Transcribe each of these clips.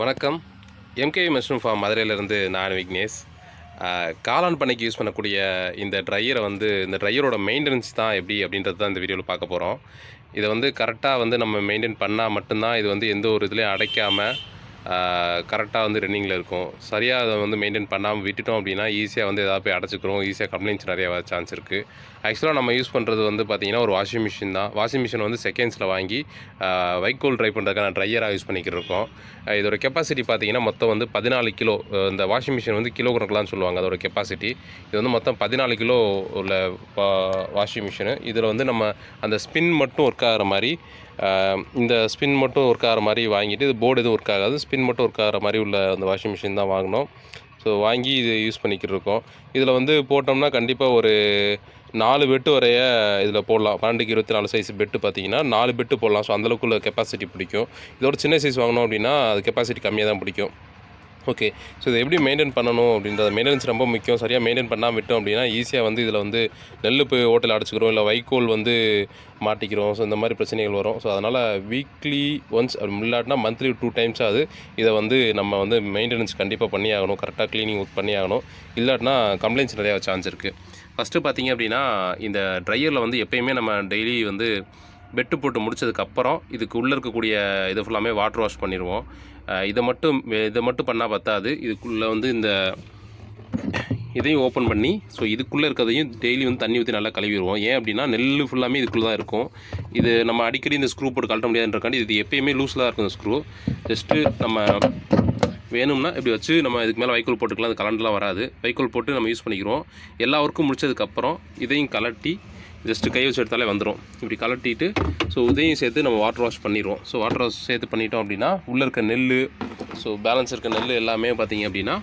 வணக்கம். MK mushroom form மதுரையிலேருந்து நான் விக்னேஷ். காளான் பண்ணைக்கு யூஸ் பண்ணக்கூடிய இந்த ட்ரையரை வந்து இந்த ட்ரையரோட மெயின்டெனன்ஸ் தான் எப்படி அப்படின்றது தான் இந்த வீடியோவில் பார்க்க போகிறோம் இதை வந்து கரெக்டாக வந்து நம்ம மெயின்டைன் பண்ணால் மட்டும்தான் இது வந்து எந்த ஒரு இதுலேயும் அடைக்காமல் கரெக்டாக வந்து ரன்னிங்கில் இருக்கும். சரியாக அதை வந்து மெயின்டைன் பண்ணாமல் விட்டுட்டோம் அப்படின்னா ஈஸியாக வந்து எதாவது போய் அடைச்சிக்கிறோம். ஈஸியாக கம்ப்ளைண்ட்ஸ் நிறையா வர சான்ஸ் இருக்குது ஆக்சுவலாக நம்ம யூஸ் பண்ணுறது வந்து பார்த்திங்கன்னா ஒரு வாஷிங் மிஷின் தான். வாஷிங் மிஷின் வந்து செகண்ட்ஸில் வாங்கி வைக்கோல் ட்ரை பண்ணுறதுக்கான ட்ரையராக யூஸ் பண்ணிக்கிட்டு இருக்கோம். இதோட கெப்பாசிட்டி பார்த்தீங்கன்னா மொத்தம் வந்து பதினாலு கிலோ இந்த வாஷிங் மிஷின் வந்து கிலோ கணக்கெலாம் சொல்லுவாங்க அதோட கெப்பாசிட்டி இது வந்து மொத்தம் பதினாலு கிலோ உள்ள வாஷிங் மிஷினு இதில் வந்து நம்ம அந்த ஸ்பின் மட்டும் ஒர்க் ஆகிற மாதிரி இந்த ஸ்பின் மட்டும் ஒர்க் ஆகிற மாதிரி வாங்கிட்டு இது போர்டு எதுவும் ஒர்க் ஆகாது. ஸ்பின் மட்டும் ஒர்க் ஆகிற மாதிரி உள்ள அந்த வாஷிங் மிஷின் தான் வாங்கினோம். ஸோ வாங்கி இது யூஸ் பண்ணிக்கிட்டு இருக்கோம். இதில் வந்து போட்டோம்னா கண்டிப்பாக ஒரு நாலு பெட்டு வரைய இதில் போடலாம். பன்னெண்டுக்கு இருபத்தி நாலு சைஸ் பெட்டு பார்த்தீங்கன்னா நாலு பெட்டு போடலாம். ஸோ அந்தளவுக்குள்ள கெப்பாசிட்டி பிடிக்கும். இதோட சின்ன சைஸ் வாங்கினோம் அப்படின்னா அது கெப்பாசிட்டி கம்மியாக தான் பிடிக்கும். ஓகே ஸோ இதை எப்படி மெயின்டைன் பண்ணணும் அப்படின்றத மெயின்டெனன்ஸ் ரொம்ப முக்கியம். சரியாக மெயின்டைன் பண்ணாமல் விட்டோம் அப்படின்னா ஈஸியாக வந்து இதில் வந்து நெல் போய் ஓட்டில் அடைச்சிக்கிறோம் இல்லை வைக்கோல் வந்து மாட்டிக்கிறோம். ஸோ இந்த மாதிரி பிரச்சனைகள் வரும். ஸோ அதனால் வீக்லி ஒன்ஸ் அப்படி இல்லாட்டினா மந்த்லி டூ டைம்ஸ் ஆகுது இதை வந்து நம்ம வந்து மெயின்டெனன்ஸ் கண்டிப்பாக பண்ணி ஆகணும். கரெக்டாக க்ளீனிங் பண்ணி ஆகணும். இல்லாட்டினா கம்ப்ளைண்ட்ஸ் நிறையா சான்ஸ் இருக்குது ஃபஸ்ட்டு பார்த்தீங்க அப்படின்னா இந்த ட்ரையரில் வந்து எப்பயுமே நம்ம டெய்லி வந்து பெட்டு போட்டு முடிச்சதுக்கப்புறம் இதுக்கு உள்ளே இருக்கக்கூடிய இது ஃபுல்லாமே வாட்டர் வாஷ் பண்ணிடுவோம். இதை மட்டும் இதை மட்டும் பண்ணால் பத்தாது. இதுக்குள்ளே வந்து இந்த இதையும் ஓப்பன் பண்ணி ஸோ இதுக்குள்ளே இருக்கிறதையும் டெய்லி வந்து தண்ணி ஊற்றி நல்லா கழுவிடுவோம். ஏன் அப்படின்னா நெல் ஃபுல்லாமே இதுக்குள்ளே தான் இருக்கும். இது நம்ம அடிக்கடி இந்த ஸ்க்ரூ போட்டு கழட்ட முடியாதுன்றக்காண்டி இது எப்பயுமே லூஸில் தான் இருக்கும் இந்த ஸ்க்ரூ ஜஸ்ட்டு நம்ம வேணும்னா இப்படி வச்சு நம்ம இதுக்கு மேலே வைக்கோல் போட்டுக்கலாம். அது கலண்டெலாம் வராது. வைக்கோல் போட்டு நம்ம யூஸ் பண்ணிக்கிறோம். எல்லா ஒர்க்கும் முடிச்சதுக்கப்புறம் இதையும் கலட்டி ஜஸ்ட்டு கை வச்சு எடுத்தாலே வந்துடும் இப்படி கலட்டிட்டு ஸோ உதயம் சேர்த்து நம்ம வாட்டர் வாஷ் பண்ணிடுவோம். ஸோ வாட்டர் வாஷ் சேர்த்து பண்ணிட்டோம் அப்படின்னா உள்ளே இருக்க நெல் ஸோ பேலன்ஸ் இருக்க நெல் எல்லாமே பார்த்தீங்க அப்படின்னா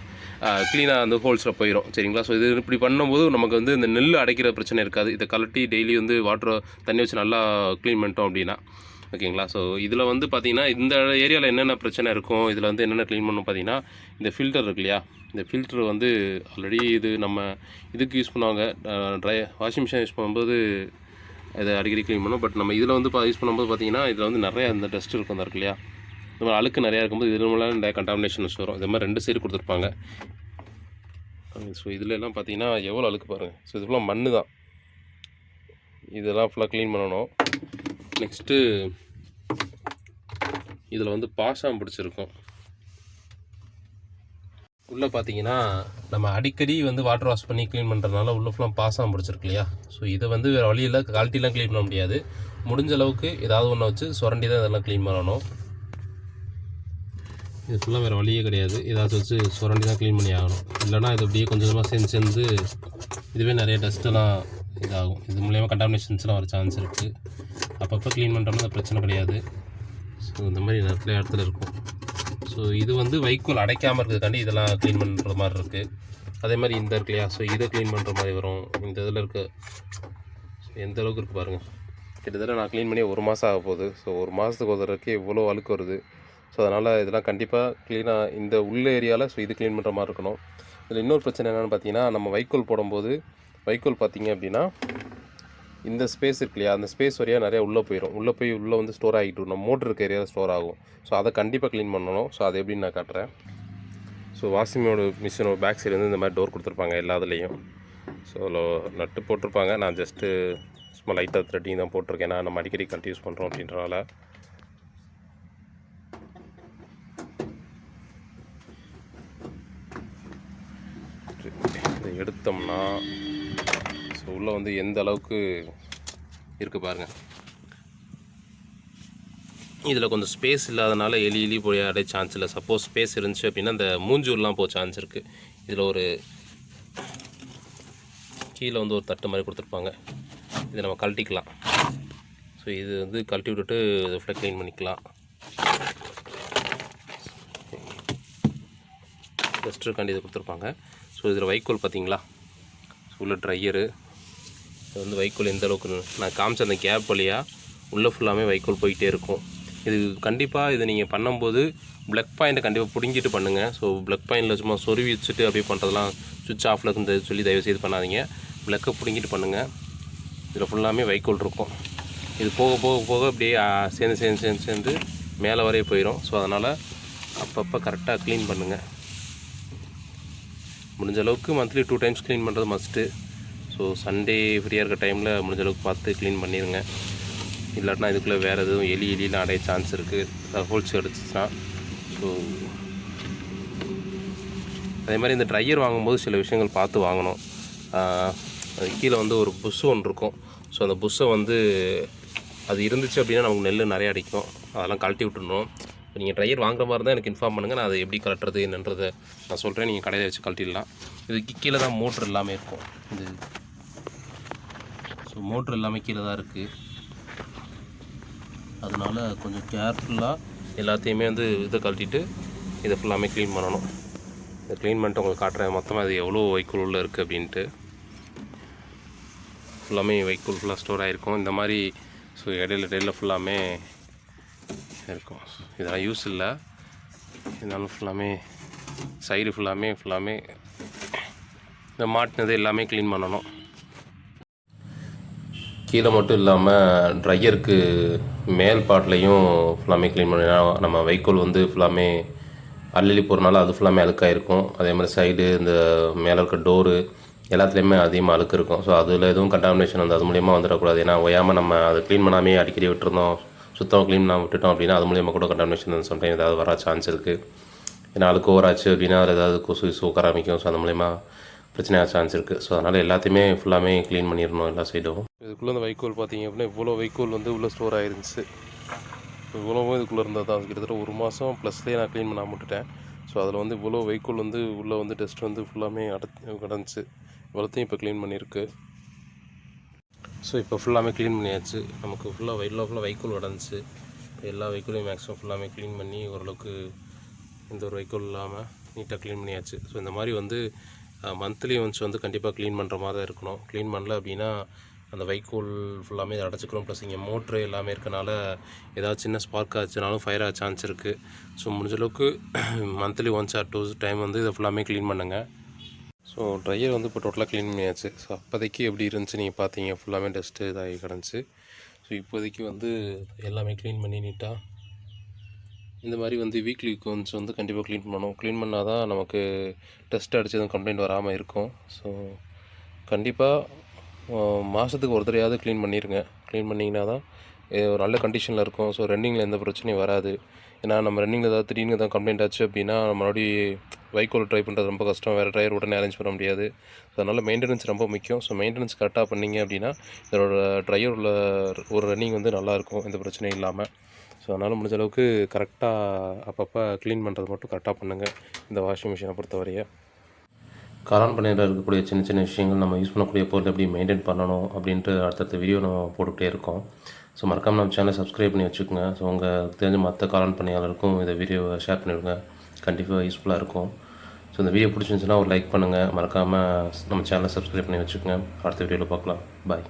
க்ளீனாக அந்த ஹோல்ஸில் போயிடும் சரிங்களா? ஸோ இது இப்படி பண்ணும்போது நமக்கு வந்து இந்த நெல் அடைக்கிற பிரச்சனை இருக்காது. இதை கலட்டி டெய்லி வந்து வாட்டர் தண்ணி வச்சு நல்லா க்ளீன் பண்ணிட்டோம் அப்படின்னா. ஓகேங்களா? ஸோ இதில் வந்து பார்த்தீங்கன்னா இந்த ஏரியாவில் என்னென்ன பிரச்சனை இருக்கும் இதில் வந்து என்னென்ன க்ளீன் பண்ணணும் பார்த்தீங்கன்னா இந்த ஃபில்டர் இருக்கு இல்லையா? இந்த ஃபில்டர் வந்து ஆல்ரெடி இது நம்ம இதுக்கு யூஸ் பண்ணுவாங்க. ட்ரை வாஷிங் மிஷின் யூஸ் பண்ணும்போது இதை அடிக்கடி க்ளீன் பண்ணோம் பட் நம்ம இதில் வந்து யூஸ் பண்ணும்போது பார்த்தீங்கன்னா இதில் வந்து நிறையா இந்த டஸ்ட் இருக்கும் இருக்கு இல்லையா? இந்த மாதிரி அழுக்கு நிறையா இருக்கும்போது இது மூலம் நிறைய கண்டாமினேஷன்ஸ் வரும். இது மாதிரி ரெண்டு சைடு கொடுத்துருப்பாங்க. ஸோ இதில் எல்லாம் பார்த்தீங்கன்னா எவ்வளோ அழுக்கு பாருங்கள் ஸோ இது ஃபுல்லாக மண்ணு தான் இதெல்லாம் ஃபுல்லாக க்ளீன் பண்ணணும். நெக்ஸ்ட்டு இதில் வந்து பாஷாம் பிடிச்சிருக்கும். உள்ளே பார்த்தீங்கன்னா நம்ம அடிக்கடி வந்து வாட்டர் வாஷ் பண்ணி க்ளீன் பண்ணுறதுனால உள்ளே ஃபுல்லாக பாசாம் பிடிச்சிருக்கு இல்லையா? ஸோ இதை வந்து வேறு வழியில் குவாலிட்டிலாம் க்ளீன் பண்ண முடியாது. முடிஞ்ச அளவுக்கு ஏதாவது ஒன்று வச்சு சுரண்டி தான் இதெல்லாம் க்ளீன் பண்ணணும். இது ஃபுல்லாக வேறு வழியே கிடையாது. ஏதாச்சும் வச்சு சுரண்டி தான் க்ளீன் பண்ணி ஆகணும். இல்லைனா இது அப்படியே கொஞ்சம் கொஞ்சமாக சேர்ந்து சேர்ந்து இதுவே நிறைய டஸ்ட்டெல்லாம் இதாகும். இது மூலயமா கண்டாமினேஷன்ஸ்லாம் வர சான்ஸ் இருக்குது அப்பப்போ க்ளீன் பண்ணுறோம்னா அது பிரச்சனை கிடையாது. ஸோ இந்த மாதிரி நிறைய இடத்துல இருக்கும். ஸோ இது வந்து வைக்கோல் அடைக்காமல் இருக்கிறதுக்காண்டி இதெல்லாம் க்ளீன் பண்ணுற மாதிரி இருக்குது அதே மாதிரி இந்த இருக்கு இல்லையா? ஸோ இதை க்ளீன் பண்ணுற மாதிரி வரும். இந்த இதில் இருக்க. ஸோ எந்த அளவுக்கு இருக்குது பாருங்கள் கிட்டத்தட்ட நான் க்ளீன் பண்ணி ஒரு மாதம் ஆக போகுது. ஸோ ஒரு மாதத்துக்கு ஒரு தடவைக்கு இவ்வளோ அழுக்கு வருது. ஸோ அதனால் இதெல்லாம் கண்டிப்பாக க்ளீனாக இந்த உள்ள ஏரியாவில் ஸோ இது க்ளீன் பண்ணுற மாதிரி இருக்கணும். இதில் இன்னொரு பிரச்சனை என்னென்னு பார்த்தீங்கன்னா நம்ம வைக்கோல் போடும்போது வைக்கோல் பார்த்தீங்க அப்படின்னா இந்த ஸ்பேஸ் இருக்கு இல்லையா? அந்த ஸ்பேஸ் வழியாக நிறையா உள்ளே போயிடும் உள்ளே போய் உள்ளே வந்து ஸ்டோர் ஆகிட்டு நம்ம மோட்ரு இருக்க ஏரியாவில் ஸ்டோர் ஆகும். ஸோ அதை கண்டிப்பாக க்ளீன் பண்ணணும். ஸோ அது எப்படின்னு நான் காட்டுறேன்? ஸோ வாஷிங்கோட மிஷினோட பேக் சைடு வந்து இந்த மாதிரி டோர் கொடுத்துருப்பாங்க எல்லாத்துலேயும். ஸோ அதில் நட்டு போட்டிருப்பாங்க. நான் ஜஸ்ட்டு சும்மா லைட்டாக த்ரெட்டிங் தான் போட்டிருக்கேன். ஏன்னா நம்ம அடிக்கடி கல்ட் யூஸ் பண்ணுறோம் அப்படின்றனால. இதை எடுத்தோம்னா ஸோ உள்ளே வந்து எந்த அளவுக்கு இருக்குது பாருங்கள் இதில் கொஞ்சம் ஸ்பேஸ் இல்லாதனால எலி எலி போய் அடைய சான்ஸ் இல்லை. சப்போஸ் ஸ்பேஸ் இருந்துச்சு அப்படின்னா அந்த மூஞ்சூர்லாம் போக சான்ஸ் இருக்குது இதில் ஒரு கீழே வந்து ஒரு தட்டு மாதிரி கொடுத்துருப்பாங்க. இதை நம்ம கழட்டிக்கலாம். ஸோ இது வந்து கழட்டி விட்டுட்டு இதை ஃபுல்லாக க்ளீன் பண்ணிக்கலாம். டஸ்டருக்காண்டி இது கொடுத்துருப்பாங்க. ஸோ இதில் வைக்கோல் பார்த்தீங்களா? ஸோ உள்ள ட்ரையரு இது வந்து வைக்கோல் எந்த அளவுக்கு நான் காமிச்ச அந்த கேப் வழியாக உள்ளே ஃபுல்லாமே வைக்கோல் போயிட்டே இருக்கும். இது கண்டிப்பாக இது நீங்கள் பண்ணும்போது ப்ளக் பாயிண்ட்டை கண்டிப்பாக பிடுங்கிட்டு பண்ணுங்கள் ஸோ பிளக் பாயிண்டில் சும்மா சொருவி வச்சுட்டு அப்படியே பண்ணுறதெல்லாம் சுவிட்ச் ஆஃபில் இருந்து சொல்லி தயவுசெய்து பண்ணாதீங்க. ப்ளக்கை பிடுங்கிட்டு பண்ணுங்கள் இதில் ஃபுல்லாமே வைக்கோல் இருக்கும். இது போக போக போக அப்படியே சேர்ந்து சேர்ந்து சேர்ந்து சேர்ந்து மேலே வரைய போயிடும் ஸோ அதனால் அப்பப்போ கரெக்டாக க்ளீன் பண்ணுங்கள் முடிஞ்ச அளவுக்கு மந்த்லி டூ டைம்ஸ் க்ளீன் பண்ணுறது மஸ்ட்டு ஸோ சண்டே ஃப்ரீயாக இருக்க டைமில் முடிஞ்ச அளவுக்கு பார்த்து க்ளீன் பண்ணிடுங்க இல்லாட்டினா இதுக்குள்ளே வேறு எதுவும் எலி எலிலாம் அடைய சான்ஸ் இருக்குது ஹோல்ஸ் கிடச்சிச்சுன்னா. ஸோ அதே மாதிரி இந்த ட்ரையர் வாங்கும்போது சில விஷயங்கள் பார்த்து வாங்கணும். அது கீழே வந்து ஒரு புஷ்ஷு ஒன்று இருக்கும். ஸோ அந்த புஷ்ஷை வந்து அது இருந்துச்சு அப்படின்னா நமக்கு நெல் நிறையா அடிக்கும். அதெல்லாம் கழட்டி விட்டுறணும் இப்போ நீங்கள் ட்ரையர் வாங்குற மாதிரி தான் எனக்கு இன்ஃபார்ம் பண்ணுங்கள் நான் அதை எப்படி கலட்டுறது என்னன்றதை நான் சொல்கிறேன் நீங்கள் கடையில் வச்சு கழட்டிடலாம். இதுக்கு கீழே தான் மோட்ரு எல்லாமே இருக்கும். இது ஸோ மோட்ரு எல்லாமே கீழே தான் இருக்குது அதனால் கொஞ்சம் கேர்ஃபுல்லாக எல்லாத்தையுமே வந்து இதை கழட்டிட்டு இதை ஃபுல்லாமே க்ளீன் பண்ணணும். இதை க்ளீன் பண்ணிட்டு உங்களுக்கு காட்டுறேன் மொத்தமாக அது எவ்வளோ வைக்கோல் உள்ளே இருக்குது அப்படின்ட்டு. ஃபுல்லாமே வைக்கோல் ஃபுல்லாக ஸ்டோர் ஆகிருக்கும் இந்த மாதிரி ஸோ இடையில இடையில ஃபுல்லாமே இருக்கும். இதெல்லாம் யூஸ் இல்லை. இருந்தாலும் ஃபுல்லாமே சைடு ஃபுல்லாமே ஃபுல்லாமே இந்த மாட்டினது எல்லாமே க்ளீன் பண்ணணும். கீழே மட்டும் இல்லாமல் ட்ரையருக்கு மேல் பாட்லேயும் ஃபுல்லாமே க்ளீன் பண்ணணும் நம்ம வைக்கோல் வந்து ஃபுல்லாமே அள்ளி போகிறனால அது ஃபுல்லாமே அழுக்காயிருக்கும். அதே மாதிரி சைடு இந்த மேலே இருக்க டோரு எல்லாத்துலேயுமே அதிகமாக அழுக்கு இருக்கும் ஸோ அதில் எதுவும் கண்டாமினேஷன் வந்து அது மூலியமாக வந்துடக்கூடாது. ஏன்னா ஓயாமல் நம்ம அதை க்ளீன் பண்ணாமே அடிக்கடி விட்டுருந்தோம் சுத்தமாக க்ளீன் பண்ணாமல் விட்டுட்டோம் அப்படின்னா அது மூலியமாக கூட கண்டாமினேஷன் சம்டைம் ஏதாவது வர சான்ஸ் இருக்குது ஏன்னா அழுக்கு ஓவராச்சு அப்படின்னா அதில் ஏதாவது கொசு கிசு உட்கார ஆரம்பிக்கும். ஸோ அது மூலியமாக பிரச்சனையாக சான்ஸ் இருக்குது ஸோ அதனால் எல்லாத்தையுமே ஃபுல்லாமே க்ளீன் பண்ணிடணும் எல்லா சைடும் இதுக்குள்ளே அந்த வைக்கோல் பார்த்தீங்க அப்படின்னா இவ்வளோ வைக்கோல் வந்து உள்ளே ஸ்டோர் ஆயிருந்துச்சு. இவ்வளோவும் இதுக்குள்ளே இருந்தது? தான் கிட்டத்தட்ட ஒரு மாதம் ப்ளஸ்லேயே நான் க்ளீன் பண்ண விட்டுட்டேன் ஸோ அதில் வந்து இவ்வளோ வைக்கோல் வந்து உள்ளே வந்து டஸ்ட் வந்து ஃபுல்லாமே அடத்து கிடந்துச்சு. இவ்வளோத்தையும் இப்போ க்ளீன் பண்ணியிருக்கு. ஸோ இப்போ ஃபுல்லாமே க்ளீன் பண்ணியாச்சு. நமக்கு ஃபுல்லாக எல்லாம் ஃபுல்லாக வைக்கோல் கிடந்துச்சு. இப்போ எல்லா வைக்கோலையும் மேக்ஸிமம் ஃபுல்லாமே க்ளீன் பண்ணி ஓரளவுக்கு எந்த ஒரு வைக்கோல் இல்லாமல் நீட்டாக க்ளீன் பண்ணியாச்சு. ஸோ இந்த மாதிரி வந்து மந்த்லி ஒன்ஸ் வந்து கண்டிப்பாக க்ளீன் பண்ணுற மாதிரி தான் இருக்கணும். க்ளீன் பண்ணல அப்படின்னா அந்த வைக்கோல் ஃபுல்லாமே இதை அடைச்சிக்கிறோம். ப்ளஸ் இங்கே மோட்ரு எல்லாமே இருக்கனால ஏதாவது சின்ன ஸ்பார்க் ஆச்சுனாலும் ஃபயர் ஆக சான்ஸ் இருக்குது ஸோ முடிஞ்ச அளவுக்கு monthly once or two time வந்து இதை ஃபுல்லாமே க்ளீன் பண்ணுங்கள் ஸோ ட்ரையர் வந்து இப்போ டோட்டலாக க்ளீன் பண்ணியாச்சு. ஸோ அப்போதைக்கு எப்படி இருந்துச்சு நீங்கள் பார்த்தீங்க ஃபுல்லாமே டஸ்ட்டு இதாகி கிடந்துச்சு. ஸோ இப்போதைக்கு வந்து எல்லாமே க்ளீன் பண்ணி நீட்டாக இந்த மாதிரி வந்து வீக்லி ஒன்ஸ் வந்து கண்டிப்பாக க்ளீன் பண்ணணும். க்ளீன் பண்ணால் தான் நமக்கு டெஸ்ட் அடித்து எதுவும் கம்ப்ளைண்ட் வராமல் இருக்கும். ஸோ கண்டிப்பாக மாதத்துக்கு ஒரு தடையாவது க்ளீன் பண்ணிடுங்க க்ளீன் பண்ணிங்கன்னா தான் ஒரு நல்ல கண்டிஷனில் இருக்கும். ஸோ ரன்னிங்கில் எந்த பிரச்சனையும் வராது. ஏன்னா நம்ம ரன்னிங்கில் ஏதாவது திடீர்னு ஏதாவது கம்ப்ளைண்ட் ஆச்சு அப்படின்னா மறுபடியும் வைக்கோல் ட்ரை பண்ணுறது ரொம்ப கஷ்டம். வேறு டயர் உடனே அரேஞ்ச் பண்ண முடியாது. ஸோ அதனால் மெயின்டெனன்ஸ் ரொம்ப முக்கியம். ஸோ மெயின்டெனன்ஸ் கரெக்டாக பண்ணிங்க அப்படின்னா இதோட ட்ரையர் உள்ள ஒரு ரன்னிங் வந்து நல்லாயிருக்கும் எந்த பிரச்சனையும் இல்லாமல் ஸோ அதனால் முடிஞ்ச அளவுக்கு கரெக்டாக அப்பப்போ க்ளீன் பண்ணுறது மட்டும் கரெக்டாக பண்ணுங்கள் இந்த வாஷிங் மிஷினை பொறுத்தவரையே. காலான் பண்ணியில் இருக்கக்கூடிய சின்ன சின்ன விஷயங்கள் நம்ம யூஸ் பண்ணக்கூடிய பொருள் எப்படி மெயின்டைன் பண்ணணும் அப்படின்ட்டு அடுத்தடுத்த வீடியோ நம்ம போட்டுக்கிட்டே இருக்கோம். ஸோ மறக்காமல் நம்ம சேனலை சப்ஸ்கிரைப் பண்ணி வச்சுக்கோங்க. ஸோ உங்கள் தெரிஞ்ச மற்ற காலான் பணியாளருக்கும் இந்த வீடியோவை ஷேர் பண்ணிவிடுங்க கண்டிப்பாக யூஸ்ஃபுல்லாக இருக்கும். ஸோ இந்த வீடியோ பிடிச்சிருந்துச்சுன்னா ஒரு லைக் பண்ணுங்கள் மறக்காமல் நம்ம சேனலை சப்ஸ்கிரைப் பண்ணி வச்சுக்கோங்க. அடுத்த வீடியோவில் பார்க்கலாம். பாய்